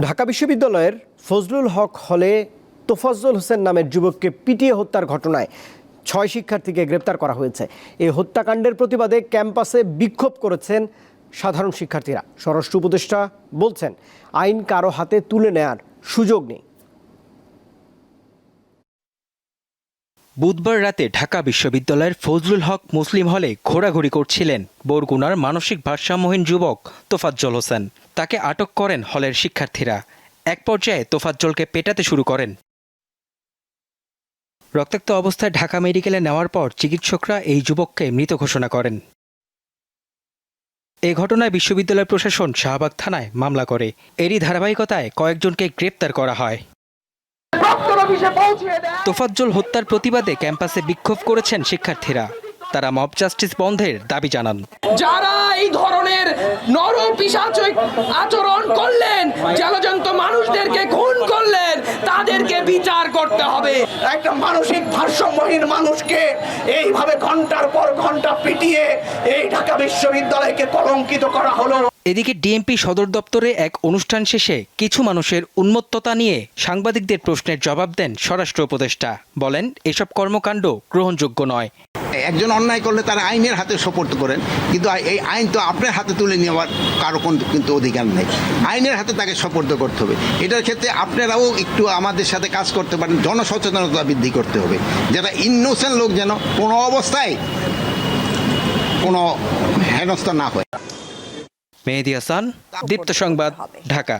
ঢাকা বিশ্ববিদ্যালয়ের ফজলুল হক হলে তোফাজ্জল হোসেন নামের যুবককে পিটিয়ে হত্যার ঘটনায় ছয় শিক্ষার্থীকে গ্রেপ্তার করা হয়েছে। এই হত্যাকাণ্ডের প্রতিবাদে ক্যাম্পাসে বিক্ষোভ করেছেন সাধারণ শিক্ষার্থীরা। স্বরাষ্ট্র উপদেষ্টা বলছেন, আইন কারও হাতে তুলে নেয়ার সুযোগ নেই। বুধবার রাতে ঢাকা বিশ্ববিদ্যালয়ের ফজলুল হক মুসলিম হলে ঘোরাঘুরি করছিলেন বরগুনার মানসিক ভারসাম্যহীন যুবক তোফাজ্জল হোসেন। তাকে আটক করেন হলের শিক্ষার্থীরা। এক পর্যায়ে তোফাজ্জলকে পেটাতে শুরু করেন। রক্তাক্ত অবস্থায় ঢাকা মেডিকেলে নেওয়ার পর চিকিৎসকরা এই যুবককে মৃত ঘোষণা করেন। এ ঘটনায় বিশ্ববিদ্যালয় প্রশাসন শাহবাগ থানায় মামলা করে। এরই ধারাবাহিকতায় কয়েকজনকে গ্রেপ্তার করা হয়। তোফাজ্জল হত্যার প্রতিবাদে ক্যাম্পাসে বিক্ষোভ করেছেন শিক্ষার্থীরা। তারা মব জাস্টিস বন্ধের দাবি জানান। যারা এই জলজন্ত মানুষদেরকে খুন করলেন তাদেরকে বিচার করতে হবে। একটা মানসিক ভারসাম্যহীন মানুষকে এইভাবে ঘণ্টার পর ঘণ্টা পিটিয়ে এই ঢাকা বিশ্ববিদ্যালয়কে কলঙ্কিত করা হলো। এদিকে ডিএমপি সদর দপ্তরে এক অনুষ্ঠান শেষে কিছু মানুষের উন্মত্ততা নিয়ে সাংবাদিকদের প্রশ্নের জবাব দেন স্বরাষ্ট্র উপদেষ্টা। বলেন, এসব কর্মকাণ্ড গ্রহণযোগ্য নয়। একজন অন্যায় করলে তারা আইনের হাতে সোপর্দ করেন, কিন্তু এই আইন তো আপনার হাতে তুলে নেওয়ার কারও কোন- কিন্তু অধিকার নেই। আইনের হাতে তাকে সোপর্দ করতে হবে। এটার ক্ষেত্রে আপনারাও একটু আমাদের সাথে কাজ করতে পারেন, জনসচেতনতা বৃদ্ধি করতে হবে। যেটা ইনোসেন্ট লোক যেন কোনো অবস্থায় কোনো হেনস্থা না হয়। মেহেদি হাসান দীপ্ত সংবাদ ঢাকা।